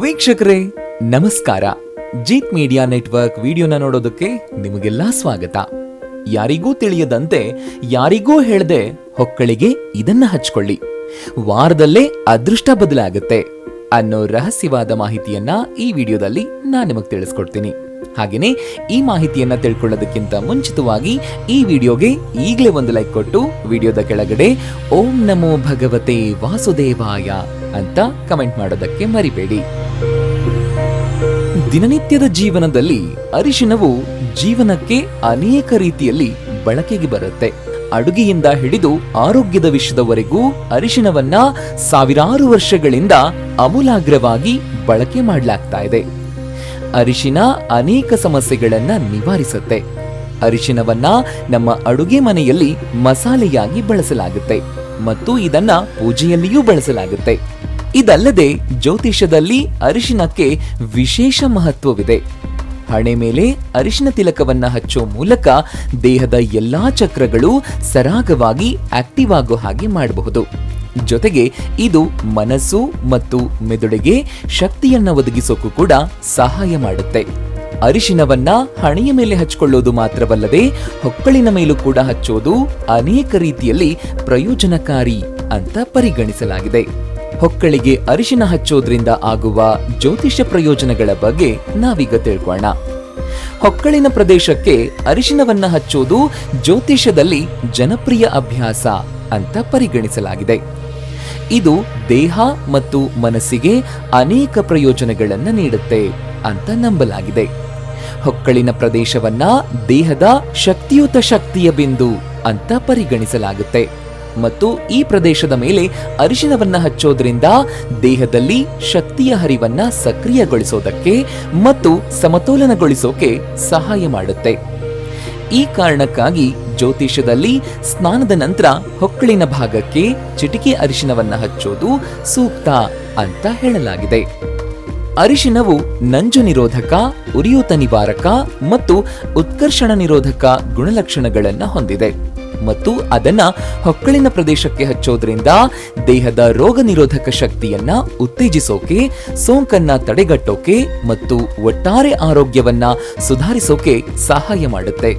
ವೀಕ್ಷಕರೇ, ನಮಸ್ಕಾರ. Jeet media network ವಿಡಿಯೋನ ನೋಡೋದಕ್ಕೆ ನಿಮಗೆಲ್ಲ ಸ್ವಾಗತ. ಯಾರಿಗೂ ತಿಳಿಯದಂತೆ, ಯಾರಿಗೂ ಹೇಳದೆ ಹೊಕ್ಕಳಿಗೆ ಇದನ್ನ ಹಚ್ಕೊಳ್ಳಿ. ವಾರದಲ್ಲೇ ಅದೃಷ್ಟ ಬದಲಾಗುತ್ತೆ ಅನ್ನೋ ರಹಸ್ಯವಾದ ಮಾಹಿತಿಯನ್ನ ಈ ವಿಡಿಯೋದಲ್ಲಿ ನಾನು ನಿಮಗೆ ತಿಳಿಸ್ಕೊಡ್ತೀನಿ. ಹಾಗೇನೆ ಈ ಮಾಹಿತಿಯನ್ನು ತಿಳ್ಕೊಳ್ಳೋದಕ್ಕಿಂತ ಮುಂಚಿತವಾಗಿ ಈ ವಿಡಿಯೋಗೆ ಈಗಲೇ ಒಂದು ಲೈಕ್ ಕೊಟ್ಟು ವಿಡಿಯೋದ ಕೆಳಗಡೆ ಓಂ ನಮೋ ಭಗವತೆ ವಾಸುದೇವಾಯ ಅಂತ ಕಮೆಂಟ್ ಮಾಡೋದಕ್ಕೆ ಮರಿಬೇಡಿ. ದಿನನಿತ್ಯದ ಜೀವನದಲ್ಲಿ ಅರಿಶಿನವು ಜೀವನಕ್ಕೆ ಅನೇಕ ರೀತಿಯಲ್ಲಿ ಬಳಕೆಗೆ ಬರುತ್ತೆ. ಅಡುಗೆಯಿಂದ ಹಿಡಿದು ಆರೋಗ್ಯದ ವಿಷಯದವರೆಗೂ ಅರಿಶಿನವನ್ನ ಸಾವಿರಾರು ವರ್ಷಗಳಿಂದ ಅಮೂಲಾಗ್ರವಾಗಿ ಬಳಕೆ ಮಾಡಲಾಗ್ತಾ ಇದೆ. ಅರಿಶಿನ ಅನೇಕ ಸಮಸ್ಯೆಗಳನ್ನ ನಿವಾರಿಸುತ್ತೆ. ಅರಿಶಿನವನ್ನ ನಮ್ಮ ಅಡುಗೆ ಮನೆಯಲ್ಲಿ ಮಸಾಲೆಯಾಗಿ ಬಳಸಲಾಗುತ್ತೆ ಮತ್ತು ಇದನ್ನ ಪೂಜೆಯಲ್ಲಿಯೂ ಬಳಸಲಾಗುತ್ತೆ. ಇದಲ್ಲದೆ ಜ್ಯೋತಿಷ್ಯದಲ್ಲಿ ಅರಿಶಿನಕ್ಕೆ ವಿಶೇಷ ಮಹತ್ವವಿದೆ. ಹಣೆ ಮೇಲೆ ಅರಿಶಿನ ತಿಲಕವನ್ನ ಹಚ್ಚೋ ಮೂಲಕ ದೇಹದ ಎಲ್ಲಾ ಚಕ್ರಗಳು ಸರಾಗವಾಗಿ ಆಕ್ಟಿವ್ ಆಗೋ ಹಾಗೆ ಮಾಡಬಹುದು. ಜೊತೆಗೆ ಇದು ಮನಸ್ಸು ಮತ್ತು ಮೆದುಳಿಗೆ ಶಕ್ತಿಯನ್ನ ಒದಗಿಸೋಕು ಕೂಡ ಸಹಾಯ ಮಾಡುತ್ತೆ. ಅರಿಶಿನವನ್ನ ಹಣೆಯ ಮೇಲೆ ಹಚ್ಕೊಳ್ಳೋದು ಮಾತ್ರವಲ್ಲದೆ ಹೊಕ್ಕಳಿನ ಮೇಲೂ ಕೂಡ ಹಚ್ಚೋದು ಅನೇಕ ರೀತಿಯಲ್ಲಿ ಪ್ರಯೋಜನಕಾರಿ ಅಂತ ಪರಿಗಣಿಸಲಾಗಿದೆ. ಹೊಕ್ಕಳಿಗೆ ಅರಿಶಿನ ಹಚ್ಚೋದ್ರಿಂದ ಆಗುವ ಜ್ಯೋತಿಷ ಪ್ರಯೋಜನಗಳ ಬಗ್ಗೆ ನಾವೀಗ ತಿಳ್ಕೊಳ್ಳೋಣ ಹೊಕ್ಕಳಿನ ಪ್ರದೇಶಕ್ಕೆ ಅರಿಶಿನವನ್ನ ಹಚ್ಚೋದು ಜ್ಯೋತಿಷದಲ್ಲಿ ಜನಪ್ರಿಯ ಅಭ್ಯಾಸ ಅಂತ ಪರಿಗಣಿಸಲಾಗಿದೆ. ಇದು ದೇಹ ಮತ್ತು ಮನಸ್ಸಿಗೆ ಅನೇಕ ಪ್ರಯೋಜನಗಳನ್ನು ನೀಡುತ್ತೆ ಅಂತ ನಂಬಲಾಗಿದೆ. ಹೊಕ್ಕಳಿನ ಪ್ರದೇಶವನ್ನ ದೇಹದ ಶಕ್ತಿಯುತ ಶಕ್ತಿಯ ಬಿಂದು ಅಂತ ಪರಿಗಣಿಸಲಾಗುತ್ತೆ. ಮತ್ತು ಈ ಪ್ರದೇಶದ ಮೇಲೆ ಅರಿಶಿನವನ್ನ ಹಚ್ಚೋದ್ರಿಂದ ದೇಹದಲ್ಲಿ ಶಕ್ತಿಯ ಹರಿವನ್ನ ಸಕ್ರಿಯಗೊಳಿಸೋದಕ್ಕೆ ಮತ್ತು ಸಮತೋಲನಗೊಳಿಸೋಕೆ ಸಹಾಯ ಮಾಡುತ್ತೆ. ಈ ಕಾರಣಕ್ಕಾಗಿ ಜ್ಯೋತಿಷದಲ್ಲಿ ಸ್ನಾನದ ನಂತರ ಹೊಕ್ಕಳಿನ ಭಾಗಕ್ಕೆ ಚಿಟಿಕೆ ಅರಿಶಿನವನ್ನ ಹಚ್ಚೋದು ಸೂಕ್ತ ಅಂತ ಹೇಳಲಾಗಿದೆ. ಅರಿಶಿನವು ನಂಜು ನಿರೋಧಕ, ಉರಿಯೂತ ನಿವಾರಕ ಮತ್ತು ಉತ್ಕರ್ಷಣ ನಿರೋಧಕ ಗುಣಲಕ್ಷಣಗಳನ್ನು ಹೊಂದಿದೆ ಮತ್ತು ಅದನ್ನ ಹೊಕ್ಕಳಿನ ಪ್ರದೇಶಕ್ಕೆ ಹಚ್ಚೋದ್ರಿಂದ ದೇಹದ ರೋಗ ನಿರೋಧಕ ಶಕ್ತಿಯನ್ನ ಉತ್ತೇಜಿಸೋಕೆ, ಸೋಂಕನ್ನ ತಡೆಗಟ್ಟೋಕೆ ಮತ್ತು ಒಟ್ಟಾರೆ ಆರೋಗ್ಯವನ್ನ ಸುಧಾರಿಸೋಕೆ ಸಹಾಯ ಮಾಡುತ್ತೆ.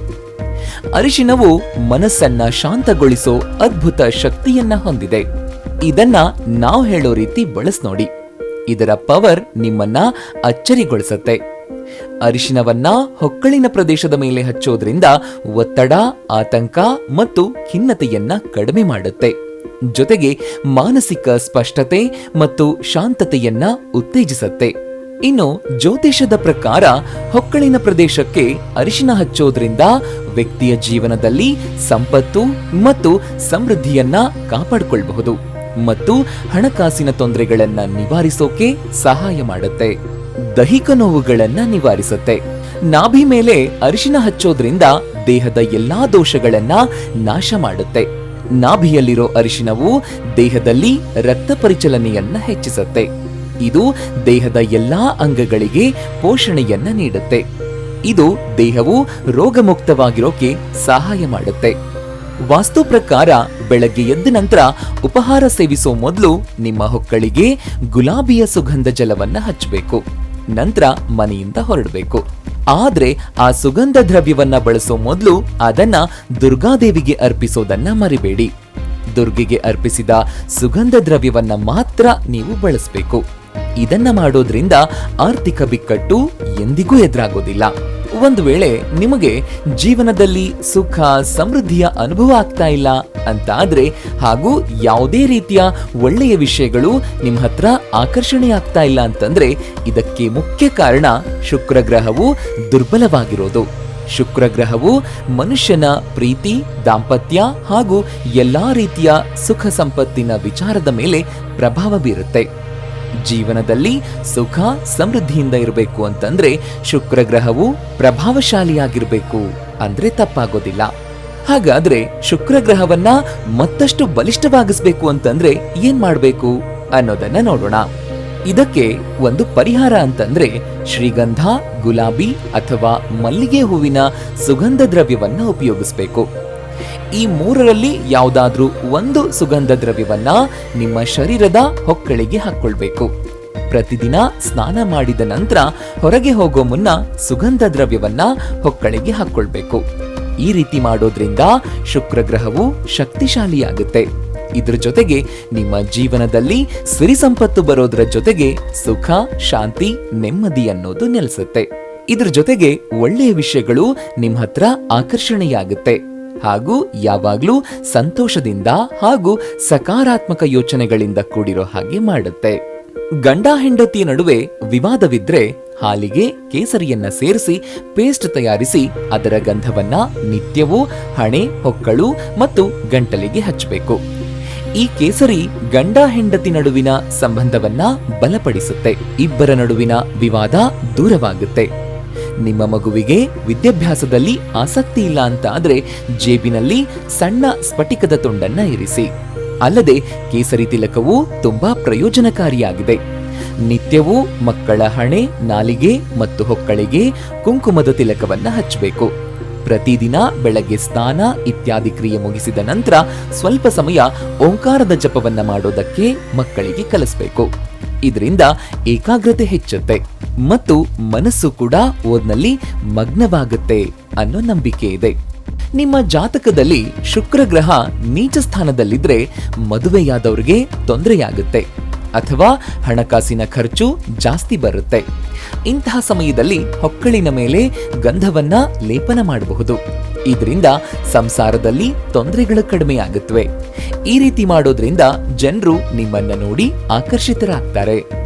ಅರಿಶಿನವು ಮನಸ್ಸನ್ನ ಶಾಂತಗೊಳಿಸೋ ಅದ್ಭುತ ಶಕ್ತಿಯನ್ನ ಹೊಂದಿದೆ. ಇದನ್ನ ನಾವು ಹೇಳೋ ರೀತಿ ಬಳಸ್ನೋಡಿ ಇದರ ಪವರ್ ನಿಮ್ಮನ್ನ ಅಚ್ಚರಿಗೊಳಿಸುತ್ತೆ. ಅರಿಶಿನವನ್ನ ಹೊಕ್ಕಳಿನ ಪ್ರದೇಶದ ಮೇಲೆ ಹಚ್ಚೋದ್ರಿಂದ ಒತ್ತಡ, ಆತಂಕ ಮತ್ತು ಖಿನ್ನತೆಯನ್ನ ಕಡಿಮೆ ಮಾಡುತ್ತೆ. ಜೊತೆಗೆ ಮಾನಸಿಕ ಸ್ಪಷ್ಟತೆ ಮತ್ತು ಶಾಂತತೆಯನ್ನ ಉತ್ತೇಜಿಸುತ್ತೆ. ಇನ್ನು ಜ್ಯೋತಿಷದ ಪ್ರಕಾರ ಹೊಕ್ಕಳಿನ ಪ್ರದೇಶಕ್ಕೆ ಅರಿಶಿನ ಹಚ್ಚೋದ್ರಿಂದ ವ್ಯಕ್ತಿಯ ಜೀವನದಲ್ಲಿ ಸಂಪತ್ತು ಮತ್ತು ಸಮೃದ್ಧಿಯನ್ನ ಕಾಪಾಡಿಕೊಳ್ಬಹುದು ಮತ್ತು ಹಣಕಾಸಿನ ತೊಂದರೆಗಳನ್ನ ನಿವಾರಿಸೋಕೆ ಸಹಾಯ ಮಾಡುತ್ತೆ. ದೈಹಿಕ ನೋವುಗಳನ್ನ ನಿವಾರಿಸುತ್ತೆ. ನಾಭಿ ಮೇಲೆ ಅರಿಶಿನ ಹಚ್ಚೋದ್ರಿಂದ ದೇಹದ ಎಲ್ಲಾ ದೋಷಗಳನ್ನ ನಾಶ ಮಾಡುತ್ತೆ. ನಾಭಿಯಲ್ಲಿರೋ ಅರಿಶಿನವು ದೇಹದಲ್ಲಿ ರಕ್ತ ಪರಿಚಲನೆಯನ್ನ ಹೆಚ್ಚಿಸುತ್ತೆ. ಇದು ದೇಹದ ಎಲ್ಲಾ ಅಂಗಗಳಿಗೆ ಪೋಷಣೆಯನ್ನ ನೀಡುತ್ತೆ. ಇದು ದೇಹವು ರೋಗಮುಕ್ತವಾಗಿರೋಕೆ ಸಹಾಯ ಮಾಡುತ್ತೆ. ವಾಸ್ತು ಪ್ರಕಾರ ಬೆಳಗ್ಗೆ ಎದ್ದ ನಂತರ ಉಪಹಾರ ಸೇವಿಸೋ ಮೊದಲು ನಿಮ್ಮ ಹೊಕ್ಕಳಿಗೆ ಗುಲಾಬಿಯ ಸುಗಂಧ ಜಲವನ್ನ ಹಚ್ಚಬೇಕು ನಂತರ ಮನೆಯಿಂದ ಹೊರಡಬೇಕು. ಆದ್ರೆ ಆ ಸುಗಂಧ ದ್ರವ್ಯವನ್ನ ಬಳಸೋ ಮೊದಲು ಅದನ್ನ ದುರ್ಗಾದೇವಿಗೆ ಅರ್ಪಿಸೋದನ್ನ ಮರಿಬೇಡಿ. ದುರ್ಗೆಗೆ ಅರ್ಪಿಸಿದ ಸುಗಂಧ ದ್ರವ್ಯವನ್ನ ಮಾತ್ರ ನೀವು ಬಳಸಬೇಕು. ಇದನ್ನ ಮಾಡೋದ್ರಿಂದ ಆರ್ಥಿಕ ಬಿಕ್ಕಟ್ಟು ಎಂದಿಗೂ ಎದುರಾಗೋದಿಲ್ಲ. ಒಂದು ವೇಳೆ ನಿಮಗೆ ಜೀವನದಲ್ಲಿ ಸುಖ, ಸಮೃದ್ಧಿಯ ಅನುಭವ ಆಗ್ತಾ ಇಲ್ಲ ಅಂತ ಆದ್ರೆ ಹಾಗೂ ಯಾವುದೇ ರೀತಿಯ ಒಳ್ಳೆಯ ವಿಷಯಗಳು ನಿಮ್ಮ ಹತ್ರ ಆಕರ್ಷಣೆ ಆಗ್ತಾ ಇಲ್ಲ ಅಂತಂದ್ರೆ ಇದಕ್ಕೆ ಮುಖ್ಯ ಕಾರಣ ಶುಕ್ರ ಗ್ರಹವು ದುರ್ಬಲವಾಗಿರೋದು. ಶುಕ್ರ ಗ್ರಹವು ಮನುಷ್ಯನ ಪ್ರೀತಿ, ದಾಂಪತ್ಯ ಹಾಗೂ ಎಲ್ಲಾ ರೀತಿಯ ಸುಖ ಸಂಪತ್ತಿನ ವಿಚಾರದ ಮೇಲೆ ಪ್ರಭಾವ ಬೀರುತ್ತೆ. ಜೀವನದಲ್ಲಿ ಸುಖ ಸಮೃದ್ಧಿಯಿಂದ ಇರಬೇಕು ಅಂತಂದ್ರೆ ಶುಕ್ರ ಗ್ರಹವು ಪ್ರಭಾವಶಾಲಿಯಾಗಿರಬೇಕು ಅಂದ್ರೆ ತಪ್ಪಾಗೋದಿಲ್ಲ. ಹಾಗಾದ್ರೆ ಶುಕ್ರ ಗ್ರಹವನ್ನ ಮತ್ತಷ್ಟು ಬಲಿಷ್ಠವಾಗಿಸ್ಬೇಕು ಅಂತಂದ್ರೆ ಏನ್ ಮಾಡಬೇಕು ಅನ್ನೋದನ್ನ ನೋಡೋಣ. ಇದಕ್ಕೆ ಒಂದು ಪರಿಹಾರ ಅಂತಂದ್ರೆ ಶ್ರೀಗಂಧ, ಗುಲಾಬಿ ಅಥವಾ ಮಲ್ಲಿಗೆ ಹೂವಿನ ಸುಗಂಧ ದ್ರವ್ಯವನ್ನ ಉಪಯೋಗಿಸಬೇಕು. ಈ ಮೂರರಲ್ಲಿ ಯಾವುದಾದ್ರೂ ಒಂದು ಸುಗಂಧ ದ್ರವ್ಯವನ್ನ ನಿಮ್ಮ ಶರೀರದ ಹೊಕ್ಕಳಿಗೆ ಹಾಕ್ಕೊಳ್ಬೇಕು ಪ್ರತಿದಿನ ಸ್ನಾನ ಮಾಡಿದ ನಂತರ ಹೊರಗೆ ಹೋಗೋ ಮುನ್ನ ಸುಗಂಧ ದ್ರವ್ಯವನ್ನ ಹೊಕ್ಕಳಿಗೆ ಹಾಕೊಳ್ಬೇಕು. ಈ ರೀತಿ ಮಾಡೋದ್ರಿಂದ ಶುಕ್ರ ಗ್ರಹವು ಶಕ್ತಿಶಾಲಿಯಾಗುತ್ತೆ. ಇದ್ರ ಜೊತೆಗೆ ನಿಮ್ಮ ಜೀವನದಲ್ಲಿ ಸಿರಿ ಸಂಪತ್ತು ಬರೋದ್ರ ಜೊತೆಗೆ ಸುಖ, ಶಾಂತಿ, ನೆಮ್ಮದಿ ಅನ್ನೋದು ನೆಲೆಸುತ್ತೆ. ಇದ್ರ ಜೊತೆಗೆ ಒಳ್ಳೆಯ ವಿಷಯಗಳು ನಿಮ್ಮ ಹತ್ರ ಆಕರ್ಷಣೆಯಾಗುತ್ತೆ. ಹಾಗೂ ಯಾವಾಗಲೂ ಸಂತೋಷದಿಂದ ಹಾಗೂ ಸಕಾರಾತ್ಮಕ ಯೋಚನೆಗಳಿಂದ ಕೂಡಿರೋ ಹಾಗೆ ಮಾಡುತ್ತೆ. ಗಂಡ ಹೆಂಡತಿಯ ನಡುವೆ ವಿವಾದವಿದ್ರೆ ಹಾಲಿಗೆ ಕೇಸರಿಯನ್ನ ಸೇರಿಸಿ ಪೇಸ್ಟ್ ತಯಾರಿಸಿ ಅದರ ಗಂಧವನ್ನ ನಿತ್ಯವೂ ಹಣೆ, ಹೊಕ್ಕಳು ಮತ್ತು ಗಂಟಲಿಗೆ ಹಚ್ಚಬೇಕು. ಈ ಕೇಸರಿ ಗಂಡ ಹೆಂಡತಿ ನಡುವಿನ ಸಂಬಂಧವನ್ನ ಬಲಪಡಿಸುತ್ತೆ. ಇಬ್ಬರ ನಡುವಿನ ವಿವಾದ ದೂರವಾಗುತ್ತೆ. ನಿಮ್ಮ ಮಗುವಿಗೆ ವಿದ್ಯಾಭ್ಯಾಸದಲ್ಲಿ ಆಸಕ್ತಿ ಇಲ್ಲ ಅಂತ ಆದರೆ ಜೇಬಿನಲ್ಲಿ ಸಣ್ಣ ಸ್ಫಟಿಕದ ತುಂಡನ್ನ ಇರಿಸಿ. ಅಲ್ಲದೆ ಕೇಸರಿ ತಿಲಕವು ತುಂಬಾ ಪ್ರಯೋಜನಕಾರಿಯಾಗಿದೆ. ನಿತ್ಯವೂ ಮಕ್ಕಳ ಹಣೆ, ನಾಲಿಗೆ ಮತ್ತು ಹೊಕ್ಕಳಿಗೆ ಕುಂಕುಮದ ತಿಲಕವನ್ನ ಹಚ್ಚಬೇಕು. ಪ್ರತಿದಿನ ಬೆಳಗ್ಗೆ ಸ್ನಾನ ಇತ್ಯಾದಿ ಕ್ರಿಯೆ ಮುಗಿಸಿದ ನಂತರ ಸ್ವಲ್ಪ ಸಮಯ ಓಂಕಾರದ ಜಪವನ್ನ ಮಾಡೋದಕ್ಕೆ ಮಕ್ಕಳಿಗೆ ಕಲಿಸ್ಬೇಕು. ಇದರಿಂದ ಏಕಾಗ್ರತೆ ಹೆಚ್ಚುತ್ತೆ ಮತ್ತು ಮನಸ್ಸು ಕೂಡ ಓದ್ನಲ್ಲಿ ಮಗ್ನವಾಗುತ್ತೆ ಅನ್ನೋ ನಂಬಿಕೆ ಇದೆ. ನಿಮ್ಮ ಜಾತಕದಲ್ಲಿ ಶುಕ್ರ ಗ್ರಹ ನೀಚ ಸ್ಥಾನದಲ್ಲಿದ್ರೆ ಮದುವೆಯಾದವ್ರಿಗೆ ತೊಂದರೆಯಾಗುತ್ತೆ ಅಥವಾ ಹಣಕಾಸಿನ ಖರ್ಚು ಜಾಸ್ತಿ ಬರುತ್ತೆ. ಇಂತಹ ಸಮಯದಲ್ಲಿ ಹೊಕ್ಕಳಿನ ಮೇಲೆ ಗಂಧವನ್ನ ಲೇಪನ ಮಾಡಬಹುದು. ಇದರಿಂದ ಸಂಸಾರದಲ್ಲಿ ತೊಂದರೆಗಳು ಕಡಿಮೆಯಾಗುತ್ತವೆ. ಈ ರೀತಿ ಮಾಡೋದ್ರಿಂದ ಜನರು ನಿಮ್ಮನ್ನ ನೋಡಿ ಆಕರ್ಷಿತರಾಗ್ತಾರೆ.